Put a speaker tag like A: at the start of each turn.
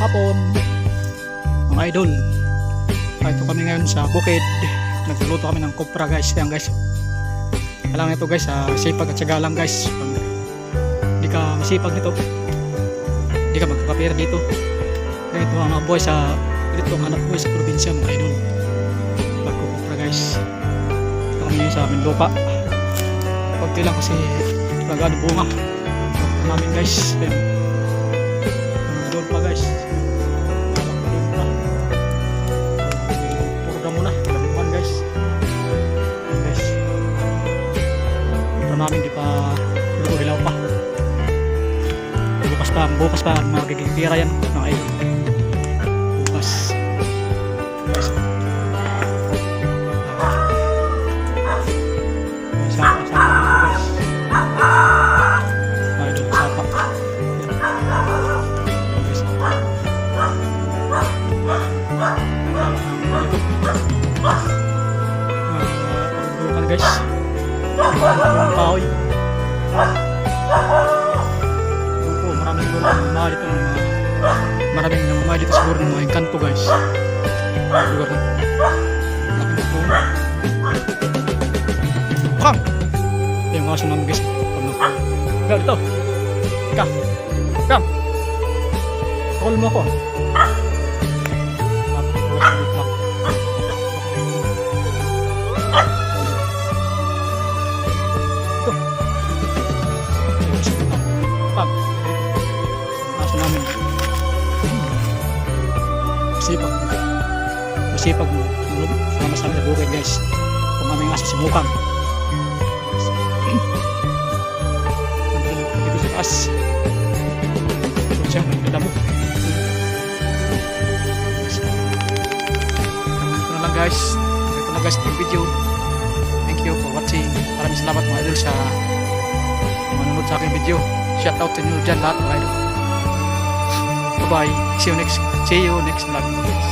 A: hapon. Mga idol ito kami ngayon sa bukid. Nagluluto kami ng kopra guys. Yan guys. Kailangan ito guys sa sipag at syaga lang guys. Pag hindi ka masipag nito. Hindi ka magkakapira dito. Ganito ang mga buhay sa ganito ang hanap buhay sa probinsya mga idol. Pagkukopra guys. Ito kami ngayon sa aming lupa pagti lang kasi magano bunga. Namin guys. Ayan. Ito namin di pa luto hilaw pa. Bukas pa bukas pa magiging tira yan. Mga bukas. Mga idol Ayan, guys Pagdukan guys. Kahoy. Opo, maraming siguro ang mga dito ng mga maraming ng mga dito siguro ng mga engkanto guys. Lugar na. Laking puno. Kang! Ito yung sunami guys. Pag. Ikaw dito. Ika. Kam. Call mo ako. Masipag Masipag Mulog Sama sa amin bukid guys. Kung aming aso si Mukang Dito sa taas. Ito siya Nagdamo Ito na lang guys. Ito na guys yung video. Thank you for watching. Maraming salamat mga idol sa manonood sa aking video. Shout out to nyo dyan lahat mga idol. Bye bye. See you next see you next vlog.